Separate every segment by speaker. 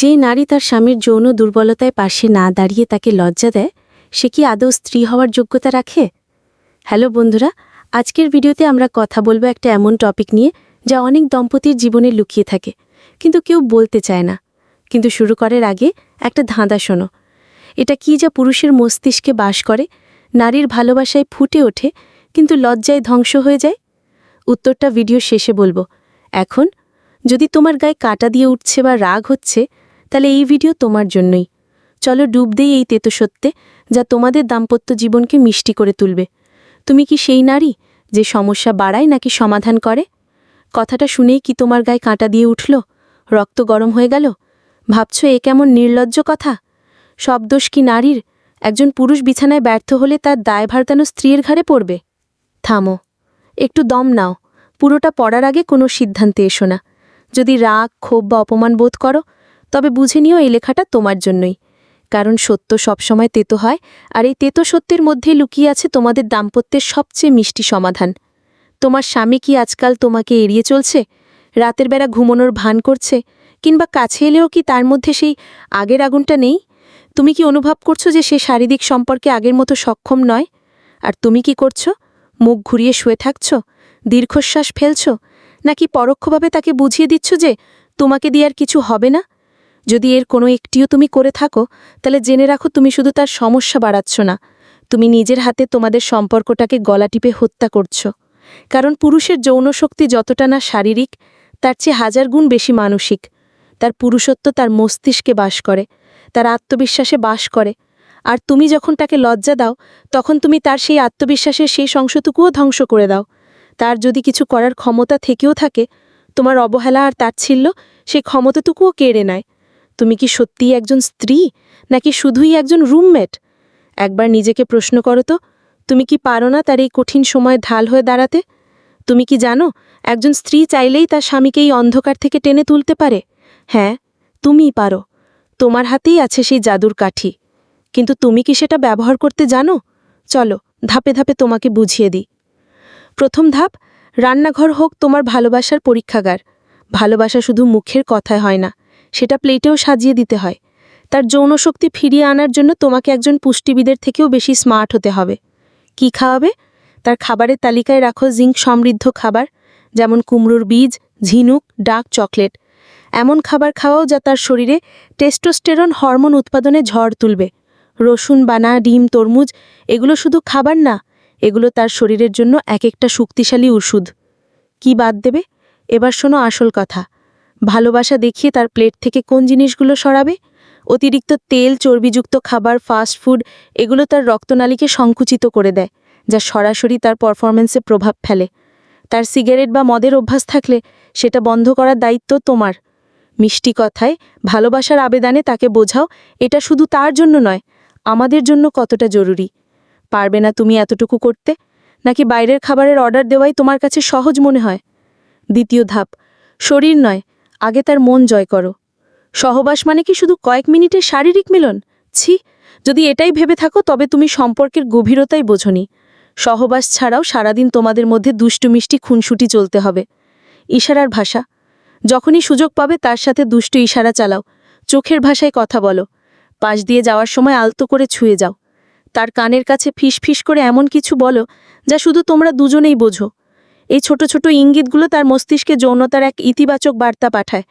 Speaker 1: যে নারী তার স্বামীর যৌন দুর্বলতায় পাশে না দাঁড়িয়ে তাকে লজ্জা দেয়, সে কি আদৌ স্ত্রী হওয়ার যোগ্যতা রাখে? হ্যালো বন্ধুরা, আজকের ভিডিওতে আমরা কথা বলব একটা এমন টপিক নিয়ে যা অনেক দম্পতির জীবনে লুকিয়ে থাকে, কিন্তু কেউ বলতে চায় না। কিন্তু শুরু করার আগে একটা ধাঁধা শোনো। এটা কি যা পুরুষের মস্তিষ্কে বাস করে, নারীর ভালোবাসায় ফুটে ওঠে, কিন্তু লজ্জায় ধ্বংস হয়ে যায়? উত্তরটা ভিডিও শেষে বলব। এখন, যদি তোমার গায়ে কাটা দিয়ে উঠছে বা রাগ হচ্ছে তাহলে এই ভিডিও তোমার জন্যই। চলো ডুব দেই এই তেতো সত্যে, যা তোমাদের দাম্পত্য জীবনকে মিষ্টি করে তুলবে। তুমি কি সেই নারী যে সমস্যা বাড়ায় নাকি সমাধান করে? কথাটা শুনেই কি তোমার গায়ে কাঁটা দিয়ে উঠল? রক্ত গরম হয়ে গেল? ভাবছ এ কেমন নির্লজ্জ কথা? সব দোষ কি নারীর? একজন পুরুষ বিছানায় ব্যর্থ হলে তার দায়ভার যেন স্ত্রীর ঘাড়ে পড়বে? থামো, একটু দম নাও। পুরোটা পড়ার আগে কোনো সিদ্ধান্তে এসো না। যদি রাগ, ক্ষোভ বা অপমান বোধ করো তবে বুঝে নিও এই লেখাটা তোমার জন্যই। কারণ সত্য সবসময় তেতো হয়, আর এই তেতো সত্যের মধ্যেই লুকিয়ে আছে তোমাদের দাম্পত্যের সবচেয়ে মিষ্টি সমাধান। তোমার স্বামী কি আজকাল তোমাকে এড়িয়ে চলছে? রাতের বেলা ঘুমোনোর ভান করছে? কিংবা কাছে এলেও কি তার মধ্যে সেই আগের আগুনটা নেই? তুমি কি অনুভব করছ যে সে শারীরিক সম্পর্কে আগের মতো সক্ষম নয়? আর তুমি কি করছ? মুখ ঘুরিয়ে শুয়ে থাকছ? দীর্ঘশ্বাস ফেলছ? নাকি পরোক্ষভাবে তাকে বুঝিয়ে দিচ্ছ যে তোমাকে দিয়ে আর কিছু হবে না? যদি এর কোনো একটিও তুমি করে থাকো, তাহলে জেনে রাখো তুমি শুধু তার সমস্যা বাড়াচ্ছ না। তুমি নিজের হাতে তোমাদের সম্পর্কটাকে গলা টিপে হত্যা করছ। কারণ পুরুষের যৌন শক্তি যতটা না শারীরিক, তার চেয়ে হাজার গুণ বেশি মানসিক। তার পুরুষত্ব তার মস্তিষ্কে বাস করে, তার আত্মবিশ্বাসে বাস করে। আর তুমি যখন তাকে লজ্জা দাও, তখন তুমি তার সেই আত্মবিশ্বাসের সেই অংশটুকুও ধ্বংস করে দাও। তার যদি কিছু করার ক্ষমতা থেকেও থাকে, তোমার অবহেলা আর তাচ্ছিল্য সেই ক্ষমতাটুকুও কেড়ে নেয়। তুমি কি সত্যিই একজন স্ত্রী, নাকি শুধুই একজন রুমমেট? একবার নিজেকে প্রশ্ন করো তো, তুমি কি পারো না তার এই কঠিন সময় ঢাল হয়ে দাঁড়াতে? তুমি কি জানো, একজন স্ত্রী চাইলেই তার স্বামীকে এই অন্ধকার থেকে টেনে তুলতে পারে? হ্যাঁ তুমিই পারো। তোমার হাতেই আছে সেই জাদুর কাঠি। কিন্তু তুমি কি সেটা ব্যবহার করতে জানো? চলো, ধাপে ধাপে তোমাকে বুঝিয়ে দিই। প্রথম ধাপ, রান্নাঘর হোক তোমার ভালোবাসার পরীক্ষাগার। ভালোবাসা শুধু মুখের কথায় হয় না সেটা প্লেটেও সাজিয়ে দিতে হয়। তার যৌনশক্তি ফিরিয়ে আনার জন্য তোমাকে একজন পুষ্টিবিদের থেকেও বেশি স্মার্ট হতে হবে। কি খাওয়াবে? তার খাবারের তালিকায় রাখো জিঙ্ক সমৃদ্ধ খাবার, যেমন কুমড়োর বীজ, ঝিনুক, ডাক, চকলেট। এমন খাবার খাওয়াও যা তার শরীরে টেস্টোস্টেরন হরমোন উৎপাদনে ঝড় তুলবে। রসুন, বানা, ডিম, তরমুজ, এগুলো শুধু খাবার না, এগুলো তার শরীরের জন্য এক একটা শক্তিশালী ওষুধ। কি বাদ দেবে? এবার শোনো আসল কথা। ভালোবাসা দেখিয়ে তার প্লেট থেকে কোন জিনিসগুলো সরাবে? অতিরিক্ত তেল, চর্বিযুক্ত খাবার ফাস্ট ফুড এগুলো তার রক্তনালীকে সংকুচিত করে দেয়, যা সরাসরি তার পারফরমেন্সে প্রভাব ফেলে। তার সিগারেট বা মদের অভ্যাস থাকলে সেটা বন্ধ করার দায়িত্ব তোমার। মিষ্টি কথায়, ভালোবাসার আবেদনে তাকে বোঝাও, এটা শুধু তার জন্য নয়, আমাদের জন্য কতটা জরুরি। পারবে না তুমি এতটুকু করতে? নাকি বাইরের খাবারের অর্ডার দেওয়াই তোমার কাছে সহজ মনে হয়? দ্বিতীয় ধাপ, শরীর নয় আগে তার মন জয় করো। সহবাস মানে কি শুধু কয়েক মিনিটের শারীরিক মিলন? ছি, যদি এটাই ভেবে থাকো, তবে তুমি সম্পর্কের গভীরতাই বোঝনি। সহবাস ছাড়াও সারাদিন তোমাদের মধ্যে দুষ্টু মিষ্টি খুনসুটি চলতে হবে। ইশারার ভাষা, যখনই সুযোগ পাবে তার সাথে দুষ্টু ইশারা চালাও। চোখের ভাষায় কথা বলো। পাশ দিয়ে যাওয়ার সময় আলতো করে ছুঁয়ে যাও। তার কানের কাছে ফিস ফিস করে এমন কিছু বলো যা শুধু তোমরা দুজনেই বোঝো। এই ছোট ছোট ইঙ্গিতগুলো তার মস্তিষ্কে যৌনতার এক ইতিবাচক বার্তা পাঠায়।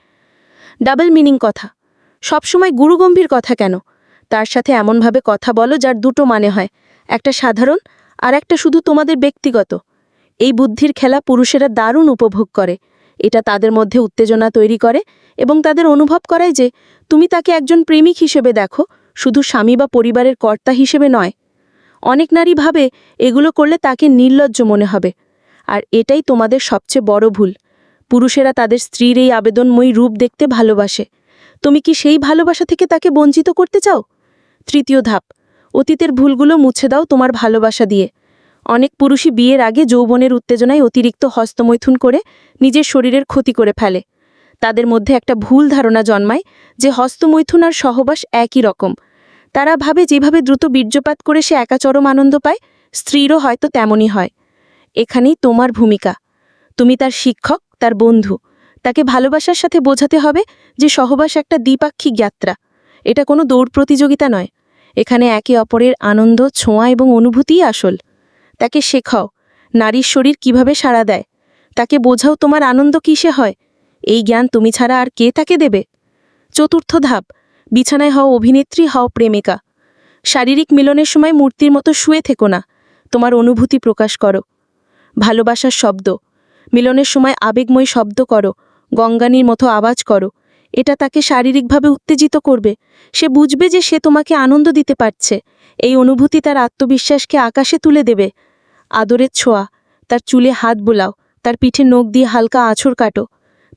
Speaker 1: ডাবল মিনিং কথা। সবসময় গুরুগম্ভীর কথা কেন? তার সাথে এমনভাবে কথা বলো যার দুটো মানে হয়। একটা সাধারণ, আর একটা শুধু তোমাদের ব্যক্তিগত। এই বুদ্ধির খেলা পুরুষেরা দারুণ উপভোগ করে। এটা তাদের মধ্যে উত্তেজনা তৈরি করে এবং তাদের অনুভব করায় যে তুমি তাকে একজন প্রেমিক হিসেবে দেখো, শুধু স্বামী বা পরিবারের কর্তা হিসেবে নয়। অনেক নারী ভাবে এগুলো করলে তাকে নির্লজ্জ মনে হবে। আর এটাই তোমাদের সবচেয়ে বড় ভুল। পুরুষেরা তাদের স্ত্রীর এই আবেদনময়ী রূপ দেখতে ভালোবাসে। তুমি কি সেই ভালোবাসা থেকে তাকে বঞ্চিত করতে চাও? তৃতীয় ধাপ, অতীতের ভুলগুলো মুছে দাও তোমার ভালোবাসা দিয়ে। অনেক পুরুষই বিয়ের আগে যৌবনের উত্তেজনায় অতিরিক্ত হস্তমৈথুন করে নিজের শরীরের ক্ষতি করে ফেলে। তাদের মধ্যে একটা ভুল ধারণা জন্মায় যে হস্তমৈথুন আর সহবাস একই রকম। তারা ভাবে যেভাবে দ্রুত বীর্যপাত করে সে একা চরম আনন্দ পায়, স্ত্রীরও হয়তো তেমনই হয়। এখানেই তোমার ভূমিকা। তুমি তার শিক্ষক, তার বন্ধু। তাকে ভালোবাসার সাথে বোঝাতে হবে যে সহবাস একটা দ্বিপাক্ষিক যাত্রা। এটা কোনো দৌড় প্রতিযোগিতা নয়। এখানে একে অপরের আনন্দ, ছোঁয়া এবং অনুভূতিই আসল। তাকে শেখাও, নারীর শরীর কীভাবে সাড়া দেয়। তাকে বোঝাও তোমার আনন্দ কিসে হয়। এই জ্ঞান তুমি ছাড়া আর কে তাকে দেবে? চতুর্থ ধাপ, বিছানায় হও অভিনেত্রী, হও প্রেমিকা। শারীরিক মিলনের সময় মূর্তির মতো শুয়ে থেকো না। তোমার অনুভূতি প্রকাশ করো। ভালোবাসার শব্দ। মিলনের সময় আবেগময় শব্দ করো, গঙ্গানির মতো আওয়াজ করো। এটা তাকে শারীরিকভাবে উত্তেজিত করবে। সে বুঝবে যে সে তোমাকে আনন্দ দিতে পারছে। এই অনুভূতি তার আত্মবিশ্বাসকে আকাশে তুলে দেবে। আদরের ছোঁয়া, তার চুলে হাত বোলাও, তার পিঠে নখ দিয়ে হালকা আছর কাটো।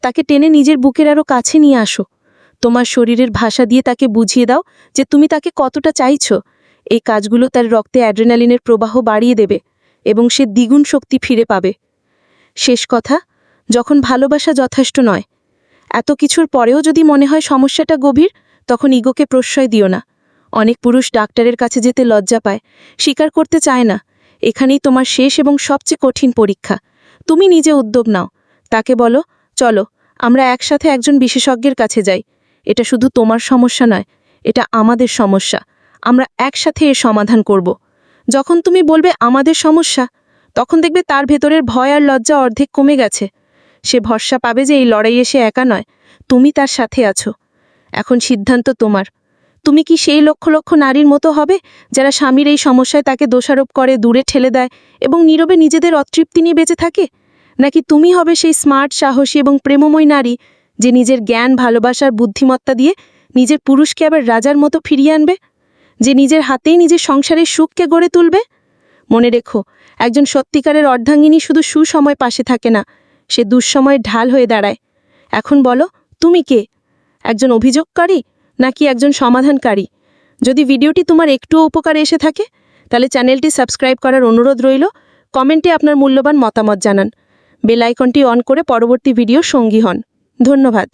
Speaker 1: তাকে টেনে নিজের বুকের আরও কাছে নিয়ে আসো। তোমার শরীরের ভাষা দিয়ে তাকে বুঝিয়ে দাও যে তুমি তাকে কতটা চাইছো। এই কাজগুলো তার রক্তে অ্যাড্রেনালিনের প্রবাহ বাড়িয়ে দেবে। এবং সে দ্বিগুণ শক্তি ফিরে পাবে। শেষ কথা, যখন ভালোবাসা যথেষ্ট নয়, এত কিছুর পরেও যদি মনে হয় সমস্যাটা গভীর, তখন ইগোকে প্রশ্রয় দিও না। অনেক পুরুষ ডাক্তারের কাছে যেতে লজ্জা পায়, স্বীকার করতে চায় না। এখানেই তোমার শেষ এবং সবচেয়ে কঠিন পরীক্ষা। তুমি নিজে উদ্যোগ নাও। তাকে বলো, চলো, আমরা একসাথে একজন বিশেষজ্ঞের কাছে যাই। এটা শুধু তোমার সমস্যা নয়, এটা আমাদের সমস্যা। আমরা একসাথে এর সমাধান করব। যখন তুমি বলবে আমাদের সমস্যা, তখন দেখবে তার ভেতরের ভয় আর লজ্জা অর্ধেক কমে গেছে। সে ভরসা পাবে যে এই লড়াইয়ে সে একা নয়, তুমি তার সাথে আছো। এখন সিদ্ধান্ত তোমার। তুমি কি সেই লক্ষ লক্ষ নারীর মতো হবে, যারা স্বামীর এই সমস্যায় তাকে দোষারোপ করে, দূরে ঠেলে দেয় এবং নীরবে নিজেদের অতৃপ্তি নিয়ে বেঁচে থাকে? নাকি তুমি হবে সেই স্মার্ট, সাহসী এবং প্রেমময় নারী, যে নিজের জ্ঞান, ভালোবাসার বুদ্ধিমত্তা দিয়ে নিজের পুরুষকে আবার রাজার মতো ফিরিয়ে আনবে? যে নিজের হাতেই নিজের সংসারের সুখকে গড়ে তুলবে? মনে রেখো, একজন সত্যিকারের অর্ধাঙ্গিনী শুধু সুসময় পাশে থাকে না, সে দুঃসময়ের ঢাল হয়ে দাঁড়ায়। এখন বলো, তুমি কে? একজন অভিযোগকারী নাকি একজন সমাধানকারী? যদি ভিডিওটি তোমার একটুও উপকারে এসে থাকে, তাহলে চ্যানেলটি সাবস্ক্রাইব করার অনুরোধ রইল, কমেন্টে আপনার মূল্যবান মতামত জানান। বেল আইকনটি অন করে পরবর্তী ভিডিও সঙ্গী হন। ধন্যবাদ।